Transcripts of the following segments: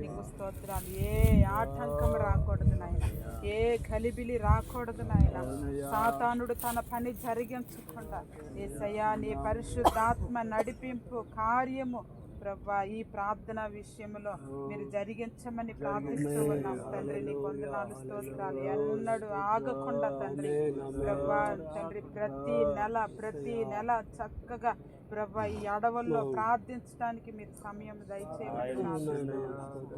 నీకు స్తోత్రాలు. ఏ ఆటంకం రాకూడదు నాయన. ఏ కలిబిలి రాకూడదు నాయన. సాతానుడు తన పని జరిగించకుండా ఏసయ్యా నీ పరిశుద్ధాత్మ నడిపింపు కార్యము ప్రభా ఈ ప్రార్థన విషయంలో మీరు జరిగించమని ప్రార్థిస్తూ ఉన్నాం తండ్రి నీ కొందనాలు స్తోత్రాలు. ఎన్నడూ ఆగకుండా తండ్రి. ప్రభా తండ్రి ప్రతి నెల ప్రతి నెల చక్కగా ప్రభా ఈ అడవుల్లో ప్రార్థించడానికి మీరు సమయం ప్రార్థిస్తున్నాం.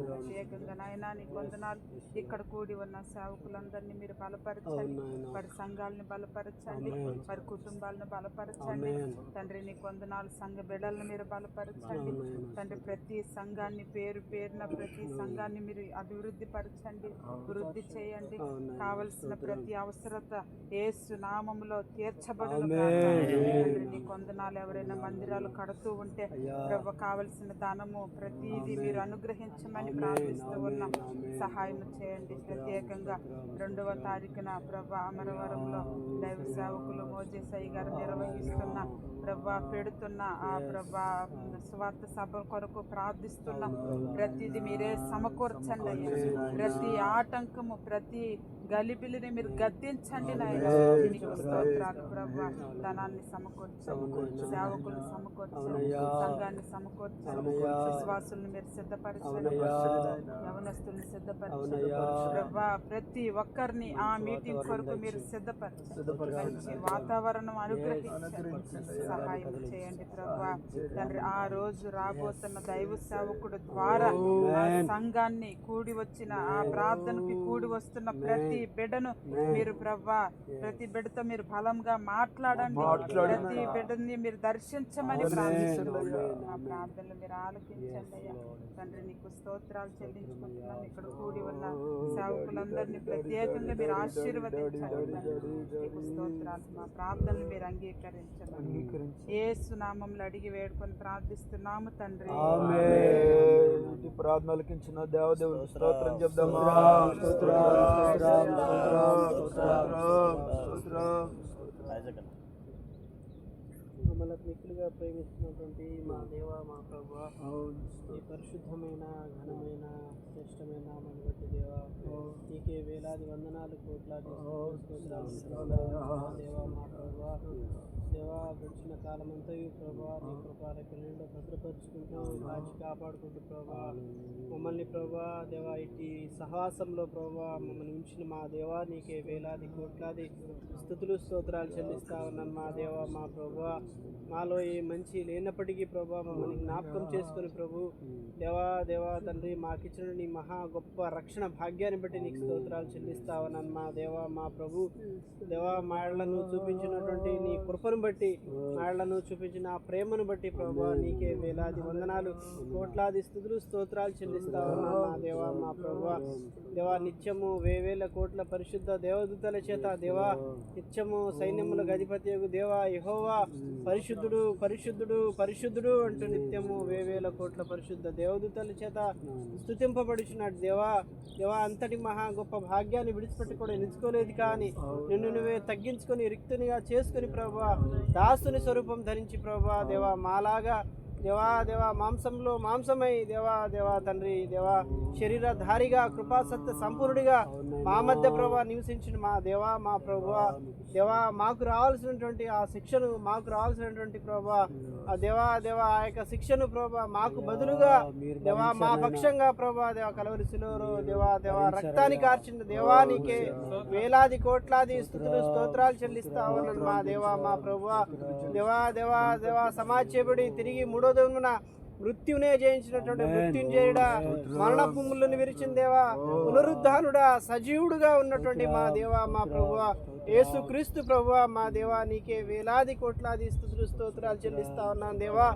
ప్రత్యేకంగా నాయనా నీ కొందనాలు ఇక్కడ కూడి ఉన్న సేవకులందరినీ మీరు బలపరచండి. వారి సంఘాలను బలపరచండి. వారి కుటుంబాలను బలపరచండి. తండ్రి నీ కొందనాలు సంఘ బిడ్డలను మీరు బలపరచండి. తండ్రి ప్రతి సంఘాన్ని పేరు పేరున ప్రతి సంఘాన్ని మీరు అభివృద్ధి పరచండి వృద్ధి చేయండి. కావలసిన ప్రతి అవసరత ఏసు నామములో తీర్చబడును నీ కొందనాలు ఎవరైనా మందిరాలు కడుతూ ఉంటే ప్రభు కావలసిన దానము ప్రతిదీ మీరు అనుగ్రహించమని ప్రార్థిస్తూ ఉన్నాం. సహాయం చేయండి. ప్రత్యేకంగా రెండవ తారీఖున ప్రభు అమరవరంలో దైవ సేవకులు మోజేసయ్య గారు నిర్వహిస్తున్న ప్రభా పెడుతున్న ఆ ప్రభా స్వార్థ సభ కొరకు ప్రార్థిస్తున్న ప్రతిది మీరే సమకూర్చండి. ప్రతి ఆటంకము ప్రతి గలిబిలిని మీరు గద్దించండి ప్రభా. ధనాన్ని సమకూర్చండి సేవకులను సమకూర్చండి సంఘాన్ని సమకూర్చండి విశ్వాసులను మీరు సిద్ధపరచండి యవనస్తుల్ని సిద్ధపరచండి ప్రభా ప్రతి ఒక్కరిని ఆ మీటింగ్ కొరకు మీరు సిద్ధపరచండి. వాతావరణం అనుగ్రహించండి. సహాయం చేయండి ప్రభా. తండ్రి ఆ రోజు రాబోతున్న దైవ సేవకుడు ద్వారా సంఘాన్ని కూడి వచ్చిన ఆ ప్రార్థనకి కూడి వస్తున్న ప్రతి బిడ్డను మీరు ప్రభా ప్రతి బిడ్డతో మీరు బలంగా మాట్లాడండి. ప్రతి బిడ్డని మీరు దర్శించమని ప్రార్థిస్తున్నాను ఆ ప్రార్థనలు మీరు ఆలకించండి అయ్యా. తండ్రి నీకు స్తోత్రాలు చెల్లించుకుంటున్నాను ఇక్కడ కూడి ఉన్న సేవకులందరినీ ప్రత్యేకంగా మీరు ఆశీర్వదించండి. నీకు స్తోత్రాలు మా ప్రార్థనలు మీరు అంగీకరించండి. ఏసు నామంలో అడిగి వేడుకొని ప్రార్థిస్తున్నాము తండ్రి. ఈ ప్రార్థనలకు ఇచ్చిన దేవదేవుని స్తోత్రం చెప్దామా మమ్మల్ని మిక్కులుగా ప్రేమిస్తున్నటువంటి మా దేవ మా ప్రభా ఈ పరిశుద్ధమైన ఘనమైన శ్రేష్టమైన నామాన్ని బట్టి దేవ నీకే వేలాది వందనాలు కోట్లాది దేవ మా ప్రభా దేవా గడిచిన కాలం అంతా ప్రభా నీ కృపా రెక్కలలో భద్రపరుచుకుంటూ కాచి కాపాడుకుంటూ ప్రభా మమ్మల్ని ప్రభా దేవా ఇట్టి సహవాసంలో ప్రభా మమ్మల్ని ఉంచిన మా దేవా నీకే వేలాది కోట్లాది స్థుతులు స్తోత్రాలు చెల్లిస్తా ఉన్నాను మా దేవా మా ప్రభా. మాలో ఏ మంచి లేనప్పటికీ ప్రభా మమ్మల్ని జ్ఞాపకం చేసుకుని ప్రభు దేవా దేవా తండ్రి మాకిచ్చిన నీ మహా గొప్ప రక్షణ భాగ్యాన్ని బట్టి నీకు స్తోత్రాలు చెల్లిస్తావనన్ మా దేవా మా ప్రభు. దేవా మాళ్ళను చూపించినటువంటి నీ కృపను బట్టి మాళ్ళను చూపించిన ప్రేమను బట్టి ప్రభా నీకే వేలాది వందనాలు కోట్లాది స్థుతులు స్తోత్రాలు చెల్లిస్తావన్నా మా దేవా మా ప్రభు. దేవా నిత్యము వేవేల కోట్ల పరిశుద్ధ దేవదూతల చేత దేవా నిత్యము సైన్యముల అధిపతి దేవా యహోవా పరిశుద్ధుడు పరిశుద్ధుడు పరిశుద్ధుడు అంటూ నిత్యము వేవేల కోట్ల పరిశుద్ధ దేవదూతల చేత స్థుతింపబడుచున్నాడు దేవా దేవా అంతటి మహా గొప్ప భాగ్యాన్ని విడిచిపెట్టి కూడా నిలుచుకోలేదు కానీ నిన్ను నువ్వే తగ్గించుకొని రిక్తునిగా చేసుకుని ప్రభా దాసుని స్వరూపం ధరించి ప్రభా దేవా మాలాగా దేవా దేవా మాంసంలో మాంసమై దేవా దేవా తండ్రి దేవా శరీరధారిగా కృపాసత్య సంపూర్ణుడిగా మా మధ్య ప్రభా నివసించిన మా దేవా మా ప్రభువ దేవా మాకు రావాల్సినటువంటి ఆ శిక్షను మాకు రావాల్సినటువంటి ప్రభా ఆ దేవా దేవా ఆ యొక్క శిక్షను ప్రభా మాకు బదులుగా దేవా మా పక్షంగా ప్రభా దేవా కలవరి శిలువలో దేవా దేవా రక్తాన్ని కార్చిన దేవానికే వేలాది కోట్లాది స్థుతులు స్తోత్రాలు చెల్లిస్తా ఉన్నాను మా దేవా మా ప్రభా. దేవా దేవా దేవా సమాజబడి తిరిగి మూడో దొంగన మృత్యునే జయించినటువంటి మృత్యుంజయుడా మరణ భూములను విరిచిన దేవా పునరుద్ధానుడా సజీవుడుగా ఉన్నటువంటి మా దేవా మా ప్రభువా యేసు క్రీస్తు ప్రభువా మా దేవా నీకే వేలాది కోట్లాది స్థుతులు స్తోత్రాలు చెల్లిస్తా ఉన్నాను దేవా.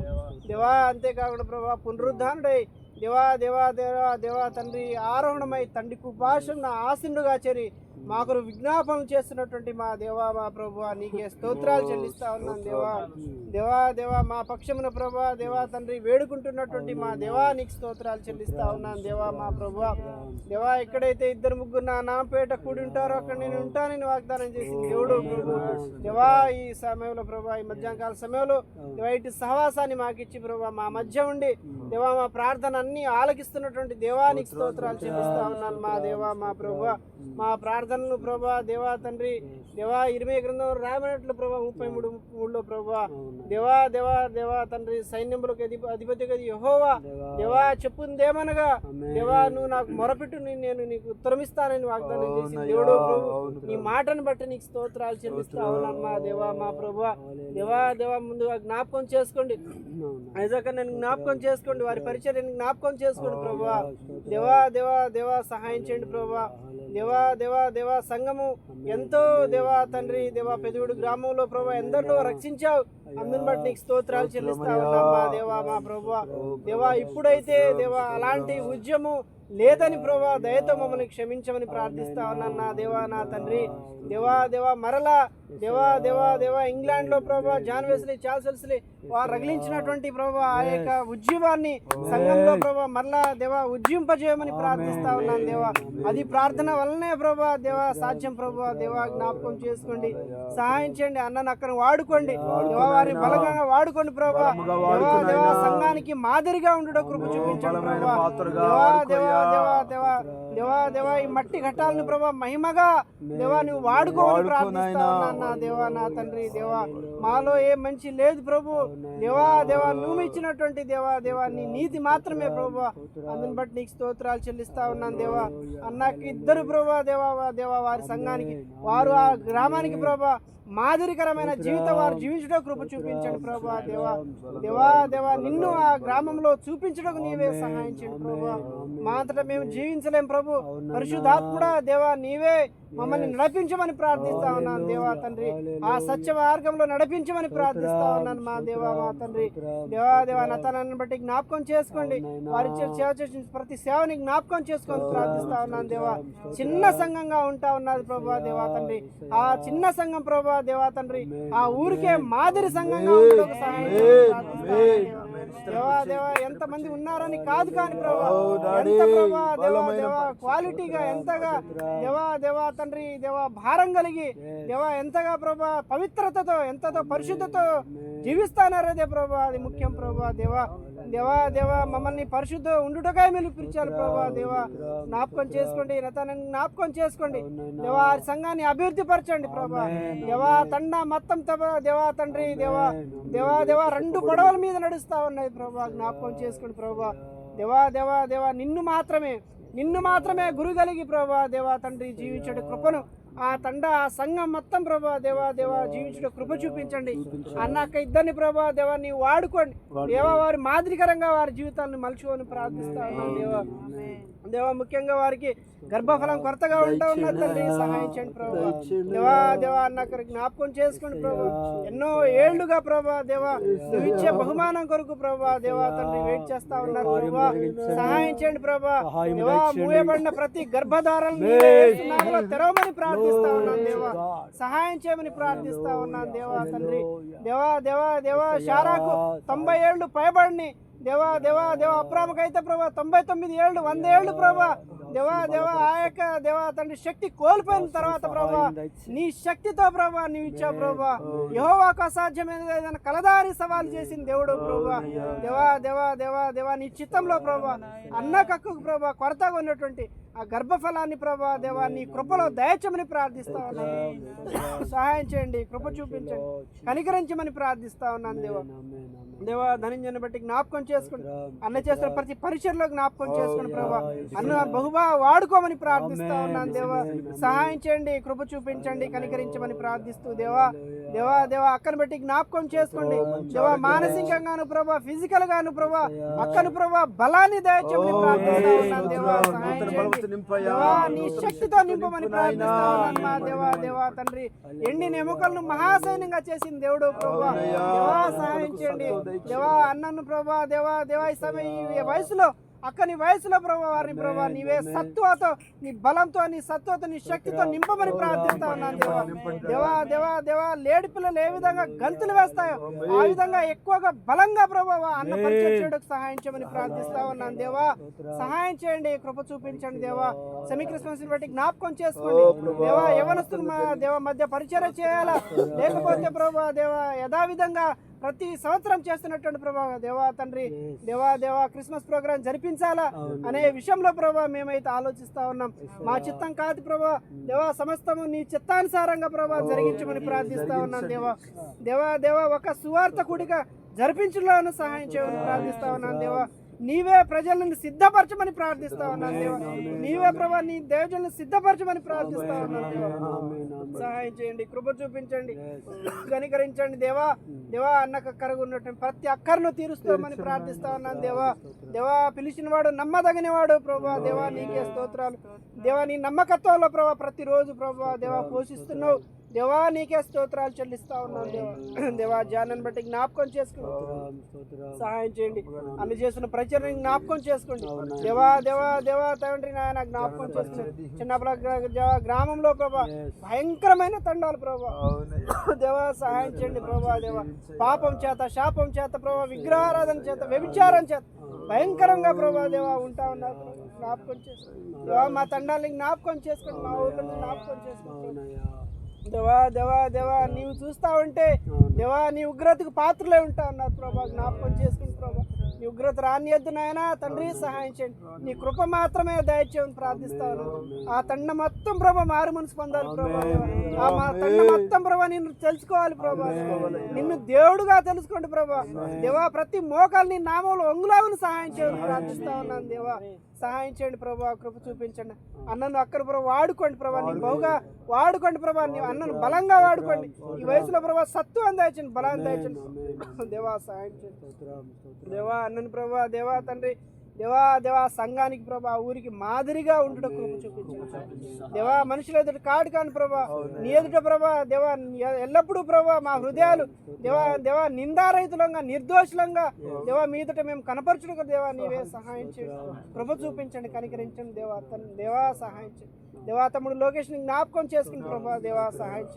దేవా అంతేకాకుండా ప్రభా పునరుద్ధానుడై దేవా దేవా దేవా దేవా తండ్రి ఆరోహణమై తండ్రి కుపాషణ ఆశీనుడుగా చేరి మాకు విజ్ఞాపనలు చేస్తున్నటువంటి మా దేవా మా ప్రభు నీకే స్తోత్రాలు చెల్లిస్తా ఉన్నాను దేవా. దేవా దేవా మా పక్షమున ప్రభా దేవా తండ్రి వేడుకుంటున్నటువంటి మా దేవా నీకు స్తోత్రాలు చెల్లిస్తా ఉన్నాను దేవా మా ప్రభు. దేవా ఎక్కడైతే ఇద్దరు ముగ్గురు నా నామపేట కూడి ఉంటారో అక్కడ నేను ఉంటానని వాగ్దానం చేసిన దేవుడు. దేవా ఈ సమయంలో ప్రభా ఈ మధ్యాహ్నకాల సమయంలో దేవా ఇటు సహవాసాన్ని మాకిచ్చి ప్రభా మా మధ్య ఉండి దేవా మా ప్రార్థన అన్ని ఆలకిస్తున్నటువంటి దేవానికి స్తోత్రాలు చెల్లిస్తా ఉన్నాను. మా దేవా మా ప్రభు మా ప్రార్థనలు ప్రభా దేవా తండ్రి దేవా ఇరవై గ్రంథం రాయబడినట్లు ప్రభా ముప్పై మూడు మూడులో ప్రభా దేవా దేవా దేవా తండ్రి సైన్యములకు అధిప అధిపతి యహోవా దేవా. చెప్పుందేమనగా దేవా నువ్వు నాకు మొరపెట్టు నీ- నేను నీకు ఉత్తరమిస్తానని వాగ్దానం చేసి దేవుడు నీ మాటను బట్టి నీకు స్తోత్రాలు చెల్లిస్తా ఉన్నాను మా దేవా మా ప్రభు. దేవా దేవా ముందుగా జ్ఞాపకం చేసుకోండి. ఐజాక నేను జ్ఞాపకం చేసుకోండి వారి పరిచయం జ్ఞాపకం చేసుకోండి ప్రభు. దేవా దేవా దేవా సహాయం చేయండి ప్రభు. దేవా దేవా దేవా సంఘము ఎంతో దేవా తండ్రి దేవా పెదవుడు గ్రామంలో ప్రభు ఎందరిలో రక్షించావు. అందుని బట్టి నీకు స్తోత్రాలు చెల్లిస్తా ఉన్నాం మా దేవా మా ప్రభు? దేవా ఇప్పుడైతే దేవా అలాంటి ఉద్యమం లేదని ప్రభా దయతో మమ్మల్ని క్షమించమని ప్రార్థిస్తా ఉన్నాను నా దేవా నా తండ్రి. దేవా దేవా మరలా దేవా దేవా దేవా ఇంగ్లాండ్లో ప్రభా జాన్ వెస్లీ చార్ల్స్ వెస్లీ వారు రగిలించినటువంటి ప్రభా ఆ యొక్క ఉద్యమాన్ని సంఘంలో ప్రభా మరలా దేవా ఉజ్జింపజేయమని ప్రార్థిస్తా ఉన్నాను దేవా. అది ప్రార్థన వల్లనే ప్రభా దేవా సాధ్యం ప్రభా దేవా జ్ఞాపకం చేసుకోండి. సహాయం చేయండి అన్నను అక్కడ వాడుకోండి. వారిని బలంగా వాడుకోండి ప్రభా. దేవా సంఘానికి మాదిరిగా ఉండడం కృప చూపించండి ప్రభా. దేవా దేవా దేవా దేవా దేవా దేవా ఈ మట్టి ఘట్టాలను ప్రభా మహిమగా దేవా నువ్వు వాడుకోవాలని ప్రార్థిస్తా దేవా నా తండ్రి దేవా. మాలో ఏ మంచి లేదు ప్రభు. దేవా దేవా నువ్వు ఇచ్చినటువంటి దేవా దేవా నీ నీతి మాత్రమే ప్రభు. అందుని బట్టి నీకు స్తోత్రాలు చెల్లిస్తా ఉన్నాను దేవా. అన్నకి ఇద్దరు ప్రభా దేవా దేవా వారి సంఘానికి వారు ఆ గ్రామానికి ప్రభా happen. మాదిరికరమైన జీవితం వారు జీవించడం కృప చూపించండి ప్రభా. దేవా దేవా దేవా నిన్ను ఆ గ్రామంలో చూపించడం నీవే సహాయం చేయండి ప్రభా. మా అంతటా మేము జీవించలేం ప్రభు. పరిశుద్ధాత్ముడా దేవా నీవే మమ్మల్ని నడిపించమని ప్రార్థిస్తా ఉన్నాను దేవా తండ్రి. ఆ సత్య మార్గంలో నడిపించమని ప్రార్థిస్తా ఉన్నాను మా దేవా మా తండ్రి. దేవా దేవా నతనాన్ని బట్టి జ్ఞాపకం చేసుకోండి. వారి సేవ చేసిన ప్రతి సేవని జ్ఞాపకం చేసుకొని ప్రార్థిస్తా ఉన్నాను దేవా. చిన్న సంఘంగా ఉంటా ఉన్నది ప్రభా దేవా తండ్రి. ఆ చిన్న సంఘం ప్రభా దేవా తండ్రి. ఆ ఊరికే మాదిరి సంఘంగా ఉండడానికి సహాయం దేవా. దేవా ఎంత మంది ఉన్నారని కాదు కాని ప్రభా. ఎంత ప్రభా దేవా దేవా క్వాలిటీగా ఎంతగా దేవా దేవా తండ్రి దేవా భారం కలిగి దేవా ఎంతగా ప్రభా పవిత్రతతో ఎంతతో పరిశుద్ధతో జీవిస్తానారదే ప్రభా అది ముఖ్యం ప్రభా దేవా. దేవా దేవా మమ్మల్ని పరిశుద్ధ ఉండుటగా మీరు పిలిచారు ప్రభా దేవా. జ్ఞాపకం చేసుకోండి రతాన్ని జ్ఞాపకం చేసుకోండి. దేవా సంఘాన్ని అభివృద్ధి పరచండి ప్రభా దేవా తండ మొత్తం దేవా తండ్రి దేవా. దేవా దేవా రెండు పడవల మీద నడుస్తా ఉన్నాయి ప్రభా జ్ఞాపకం చేసుకోండి ప్రభా. దేవా దేవా దేవా నిన్ను మాత్రమే నిన్ను మాత్రమే గురు కలిగి ప్రభా దేవా తండ్రి జీవించడు కృపను ఆ తండ ఆ సంఘం మొత్తం ప్రభా దేవా దేవా జీవించడం కృప చూపించండి. అన్నాక ఇద్దరిని ప్రభా దేవా నీవు వాడుకోండి. దేవా వారి మాదిరికరంగా వారి జీవితాలను మలుచుకొని ప్రార్థిస్తా ఉన్నాను దేవా. దేవా ముఖ్యంగా వారికి గర్భఫలం కొరతగా ఉంటా ఉన్న తండ్రి సహాయం చేయండి ప్రభా. దేవా దేవా అన్నాక జ్ఞాపకం చేసుకోండి ప్రభా ఎన్నో ఏళ్ళుగా ప్రభా దేవా నువ్వు ఇచ్చే బహుమానం కొరకు ప్రభా దేవా తండ్రి వెయిట్ చేస్తా ఉన్నారు ప్రభా. సహాయం చేయండి ప్రభా. దేవా మూయబడిన ప్రతి గర్భధారాలను తెరవమని ప్రార్థిస్తా ఉన్నాను దేవా. సహాయం చేయమని ప్రార్థిస్తా ఉన్నాను దేవా తండ్రి. దేవా దేవా దేవా షారాకు తొంభై ఏళ్ళు పైబడిని. దేవా దేవా దేవా అప్రామకైతే ప్రభా తొంభై తొమ్మిది ఏళ్ళు వంద ఏళ్ళు ప్రభా. దేవా దేవా ఆ యొక్క దేవా తండ్రి శక్తి కోల్పోయిన తర్వాత ప్రభా నీ శక్తితో ప్రభా నీవు ఇచ్చావు ప్రభా. యహోవాకు అసాధ్యమైన ఏదైనా కలదారి సవాలు చేసిన దేవుడు ప్రభా. దేవా దేవా దేవా దేవా నీ చిత్తంలో ప్రభా అన్న కక్కుకు ప్రభా కొరతగా ఉన్నటువంటి ఆ గర్భఫలాన్ని ప్రభా దేవా నీ కృపలో దయచమని ప్రార్థిస్తా ఉన్నాను. సహాయం చేయండి కృప చూపించండి. కనికరించమని ప్రార్థిస్తా ఉన్నాను దేవా. దేవా ధనంజని బట్టి జ్ఞాపకం చేసుకోండి అన్న చేస్తున్న ప్రతి పరిచయలో జ్ఞాపకం చేసుకోండి ప్రభా అన్న బహుబా వాడుకోమని ప్రార్థిస్తా ఉన్నాను దేవా. సహాయం చేయండి కృప చూపించండి కనికరించమని ప్రార్థిస్తూ దేవా. దేవా దేవా అక్కను బట్టి జ్ఞాపకం చేసుకోండి. దేవా మానసికంగాను ప్రభా ఫిజికల్ గాను ప్రభా అక్కను ప్రభా బలాన్ని దయచేయమని ప్రార్థిస్తా ఉన్నాను దేవా దేవా నీ శక్తితో నింపమని ప్రార్థిస్తా ఉన్నాను మా దేవా దేవా తండ్రి. ఎండిన ఎముకలను మహాసైన్యంగా చేసిన దేవుడు ప్రభా. దేవా సహాయం చేయండి. దేవా అన్నను ప్రభా దేవా దేవా ఈ సమయం ఈ వయసులో అక్కని వయసులో ప్రభా వారిని ప్రభా నీవే సత్వతో నీ బలంతో నీ సత్వతో నీ శక్తితో నింపమని ప్రార్థిస్తా ఉన్నాను దేవా. దేవా దేవా దేవా లేడి పిల్లలు ఏ విధంగా గంతులు వేస్తాయో ఆ విధంగా ఎక్కువగా బలంగా ప్రభా అన్న పరిచయం చేయడానికి సహాయం చేయమని ప్రార్థిస్తా ఉన్నాను దేవా. సహాయం చేయండి కృప చూపించండి దేవా. సెమీ క్రిస్మస్ బట్టి జ్ఞాపకం చేసుకోండి. దేవా యవనస్తులు మా దేవా మధ్య పరిచయం చేయాలా? లేకపోతే ప్రభా దేవా యథావిధంగా ప్రతి సంవత్సరం చేస్తున్నటువంటి ప్రభా దేవా తండ్రి దేవా దేవా క్రిస్మస్ ప్రోగ్రామ్ జరిపించాలా అనే విషయంలో ప్రభా మేమైతే ఆలోచిస్తా ఉన్నాం. మా చిత్తం కాదు ప్రభా దేవా సమస్తము నీ చిత్తానుసారంగా ప్రభా జరిగించమని ప్రార్థిస్తా ఉన్నాం దేవా. దేవా దేవా ఒక సువార్త కూడిక జరిపించడంలో సహాయం చేయమని ప్రార్థిస్తా ఉన్నాను దేవా. నీవే ప్రజలను సిద్ధపరచమని ప్రార్థిస్తా ఉన్నాను దేవా. నీవే ప్రభా నీ దేవజలను సిద్ధపరచమని ప్రార్థిస్తా ఉన్నాను దేవా. సహాయం చేయండి కృప చూపించండి కనికరించండి దేవా. దేవా అన్నకు అక్కరగా ఉన్నటువంటి ప్రతి అక్కరను తీరుస్తామని ప్రార్థిస్తా ఉన్నాను దేవా దేవా. పిలిచిన వాడు నమ్మదగిన వాడు ప్రభా. దేవా నీకే స్తోత్రాలు. దేవా నీ నమ్మకత్వంలో ప్రభా ప్రతిరోజు ప్రభా దేవా పోషిస్తున్నావు. దేవా నీకే స్తోత్రాలు చెల్లిస్తా ఉన్నాను దేవా. దేవా జానాన్ని బట్టి జ్ఞాపకం చేసుకోండి. సహాయం చేయండి. అన్ని చేస్తున్న ప్రచారం జ్ఞాపకం చేసుకోండి. దేవా దేవా దేవా తండ్రి నాయన జ్ఞాపకం చేసుకోండి గ్రా- గ్రామంలో ప్రభా భయంకరమైన తండాలు ప్రభా. దేవా సహాయం చేయండి ప్రభా దేవా. పాపం చేత శాపం చేత ప్రభా విగ్రహారాధన చేత వ్యభిచారం చేత భయంకరంగా ప్రభా దేవా ఉంటా ఉన్నారు. జ్ఞాపకం చేసుకోండి. మా తండాలని జ్ఞాపకం చేసుకోండి. మా ఊర్లను జ్ఞాపకం చేసుకోండి. దేవా దేవా దేవా నీవు చూస్తా ఉంటే దేవా నీ ఉగ్రతకు పాత్రలే ఉంటా ఉన్నారు ప్రభా జ్ఞాపకం చేసుకుని ప్రభా. నీ ఉగ్రత రానియద్దు నాయన తండ్రి సహాయం చేయండి. నీ కృప మాత్రమే దయచేయని ప్రార్థిస్తా ఉన్నాను. ఆ తండ మొత్తం ప్రభా మారు మనసు పొందాలి ప్రభా. ఆ మా తండ మొత్తం ప్రభా నిన్ను తెలుసుకోవాలి ప్రభా. నిన్ను దేవుడుగా తెలుసుకోండి ప్రభా. దేవా ప్రతి మోకాలు నీ నామంలో ఒంగులాగును సహాయం చేయని ప్రార్థిస్తా ఉన్నాను దేవా. సహాయం చేయండి ప్రభా కృప చూపించండి. అన్నను అక్కడ ప్రభా వాడుకోండి ప్రభా. నీ బహుగా వాడుకోండి ప్రభా. నీ అన్నను బలంగా వాడుకోండి. ఈ వయసులో ప్రభా సత్తు అందాయించండి బలాన్ని దయచండి దేవా సహాయం చేయండి. దేవా అన్నను ప్రభా దేవా తండ్రి దేవా దేవా సంఘానికి ప్రభా ఊరికి మాదిరిగా ఉండడం కృప చూపించండి దేవా మనుషుల ఎదుట కాడు కాని ప్రభా. నీ ఎదుట ప్రభా దేవా ఎల్లప్పుడూ ప్రభా మా హృదయాలు దేవా దేవా నిందారహితులంగా నిర్దోషులంగా దేవా మీ ఎదుట మేము కనపరచుడు దేవా నీవే సహాయం కృప చూపించండి కనికరించండి దేవా తన్ దేవా సహాయం చేయండి దేవా తమ్ముడు లోకేష్ని జ్ఞాపకం చేసుకుని ప్రభా దేవా సహాయం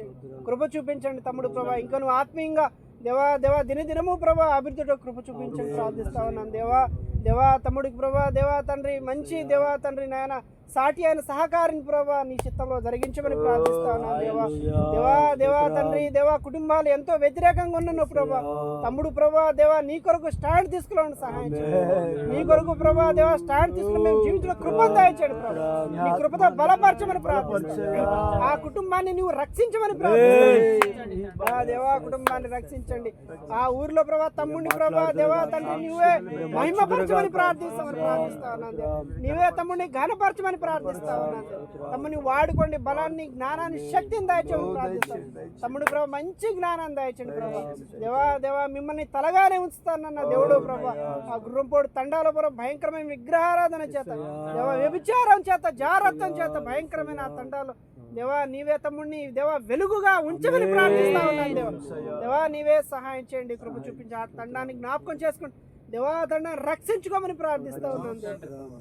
కృప చూపించండి తమ్ముడు ప్రభా. ఇంకా నువ్వు ఆత్మీయంగా దేవా దేవా దినదినము ప్రభా అభివృద్ధితో కృప చూపించండి ప్రార్థిస్తా ఉన్నాను దేవా దేవా తమ్ముడికి ప్రభా దేవా తండ్రి మంచి దేవా తండ్రి నాయన సాటి అయిన సహకారిని ప్రభా నీ చిత్తంలో జరిగించమని ప్రార్థిస్తా ఉన్నాను దేవా. దేవా దేవా తండ్రి దేవా కుటుంబాలు ఎంతో వ్యతిరేకంగా ఉన్నాను ప్రభా. తమ్ముడు ప్రభా దేవా నీ కొరకు స్టాండ్ తీసుకుని సహాయం చేయండి నీ కొరకు ప్రభా దేవా స్టాండ్ తీసుకుని మేము జీవితంలో కృపను దయచేయండి ప్రభా. నీ కృపతో బలపరచమని ప్రార్థిస్తాను ఆ కుటుంబాన్ని నువ్వు రక్షించమని ప్రార్థిస్తాను ఆ దేవా కుటుంబాన్ని రక్షించండి. ఆ ఊర్లో ప్రభా తమ్ముడిని ప్రభా దేవా తండ్రి నువ్వే మహిమపరచమని ప్రార్థిస్తామని ప్రార్థిస్తా ఉన్నాను. నీవే తమ్ముడిని ఘనపరచమని ప్రార్థిస్తా ఉన్నాను దేవా. తమ్ముడిని వాడుకోండి బలాన్ని జ్ఞానాన్ని శక్తిని దయచేయమని ప్రార్థిస్తాను. తమ్ముడు ప్రభా మంచి జ్ఞానాన్ని దయచండి ప్రభా. దేవా దేవా మిమ్మల్ని తలగానే ఉంచుతానన్న దేవుడు ప్రభా. ఆ గుర్రంపోడు తండాలో ప్రభా భయంకరమైన విగ్రహారాధన చేత దేవా వ్యభిచారం చేత జారత్వం చేత భయంకరమైన ఆ తండాలో. దేవా నీవే తమ్ముడిని దేవా వెలుగుగా ఉంచమని ప్రార్థిస్తా ఉన్నాను దేవా. దేవా నీవే సహాయం చేయండి కృప చూపించి ఆ తండాన్ని జ్ఞాపకం చేసుకోండి దేవా తండాన్ని రక్షించుకోమని ప్రార్థిస్తా ఉన్నాను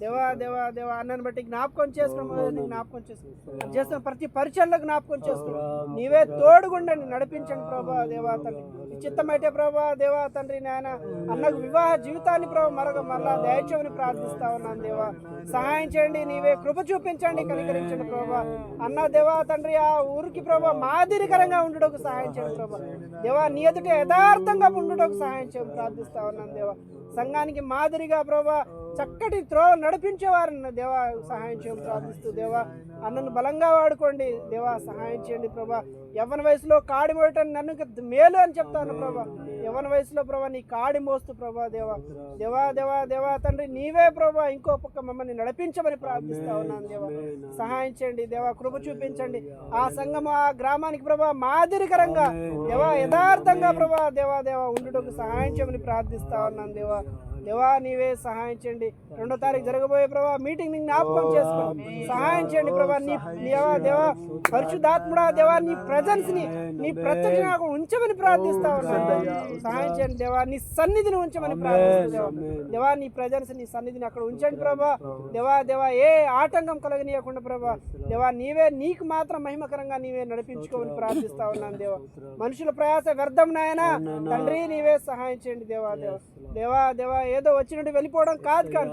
దేవా. దేవా దేవా అన్నని బట్టి జ్ఞాపకం చేసుకుని జ్ఞాపకం చేసుకుని చేస్తున్న ప్రతి పరిచయంలో జ్ఞాపకం చేసుకుని నీవే తోడుగుండండి నడిపించండి ప్రభా దేవా తండ్రి. చిత్తమైతే ప్రభా దేవా తండ్రి నాయన అన్నకు వివాహ జీవితాన్ని ప్రభా మరొక మళ్ళా దయచేయమని ప్రార్థిస్తా ఉన్నాను దేవా. సహాయం చేయండి నీవే కృప చూపించండి కనికరించండి ప్రభా. అన్న దేవా తండ్రి ఆ ఊరికి ప్రభా మాదిరికరంగా ఉండడానికి సహాయం చేయండి ప్రభా. దేవా నీ ఎదుట యథార్థంగా ఉండడానికి సహాయం చేయమని ప్రార్థిస్తా ఉన్నాను దేవా. సంఘానికి మాదిరిగా ప్రభా చక్కటి త్రో నడిపించేవారని దేవా సహాయం చేయమని ప్రార్థిస్తూ దేవా. అన్నను బలంగా వాడుకోండి. దేవా సహాయం చేయండి ప్రభా. యవ్వన వయసులో కాడి మోయటం నన్ను మేలు అని చెప్తాను ప్రభా. యవ్వన వయసులో ప్రభా నీ కాడి మోస్తూ ప్రభా దేవా. దేవా దేవా దేవా తండ్రి నీవే ప్రభా ఇంకో పక్క మమ్మల్ని నడిపించమని ప్రార్థిస్తా ఉన్నాను దేవా. సహాయం చేయండి దేవా. కృప చూపించండి. ఆ సంఘం ఆ గ్రామానికి ప్రభా మాదిరికరంగా దేవా యథార్థంగా ప్రభా దేవా దేవా ఉండుటకు సహాయం చేయమని ప్రార్థిస్తా ఉన్నాను దేవా. దేవా నీవే సహాయం చేయండి. రెండో తారీఖు జరగబోయే ప్రభా మీటింగ్ని జ్ఞాపకం చేసుకోండి సహాయం చేయండి ప్రభా నీ దేవా దేవా పరిశుద్ధాత్ముడా దేవా నీ ప్రజెన్స్ని నీ ప్రత్యక్ష నాకు ఉంచమని ప్రార్థిస్తా ఉన్నాను సహాయం చేయండి దేవా నీ సన్నిధిని ఉంచమని ప్రార్థిస్తా దేవా. నీ ప్రజెన్స్ నీ సన్నిధిని అక్కడ ఉంచండి ప్రభా. దేవా దేవా ఏ ఆటంకం కలగనీయకుండా ప్రభా. దేవా నీవే నీకు మాత్రం మహిమకరంగా నీవే నడిపించుకోమని ప్రార్థిస్తా ఉన్నాను దేవా. మనుషుల ప్రయాస వ్యర్థం నాయనా. తండ్రి నీవే సహాయం చేయండి దేవా దేవా. దేవా దేవా ఏదో వచ్చినట్టు వెళ్ళిపోవడం కాదు కాదు.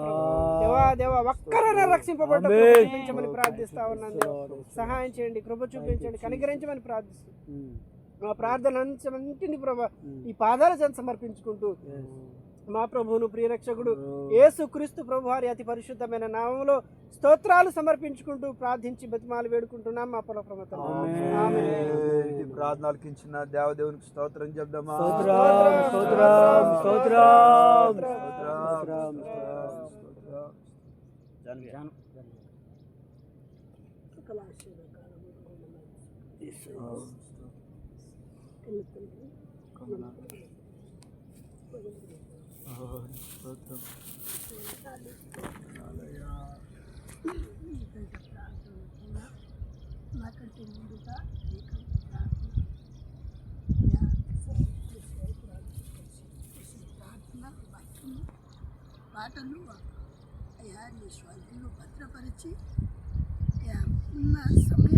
దేవా దేవా ఒక్కరైనా రక్షింపబడ్డ కృప చూపించమని ప్రార్థిస్తా ఉన్నాను సహాయం చేయండి కృప చూపించండి కనికరించమని ప్రార్థిస్తాను మా ప్రార్థన అంతటిని ప్రభా ఈ పాదాల చెంత సమర్పించుకుంటూ మా ప్రభువును ప్రియరక్షకుడు యేసు క్రీస్తు ప్రభు వారి అతి పరిశుద్ధమైన నామంలో స్తోత్రాలు సమర్పించుకుంటూ ప్రార్థించి బతిమాలు వేడుకుంటున్నాం మా పొల ప్రమతం ఇది ప్రార్థన ఆలకించిన దేవదేవునికి స్తోత్రం చెప్దామా? స్తోత్రం, స్తోత్రం, స్తోత్రం స్తోత్రం. స్తోత్రం నాకంటే ముందుగా ప్రార్థన వాక్యము పాటలు అయ్యా నీ స్వాధీనంలో భద్రపరిచి అయ్యా, ఉన్న సమయం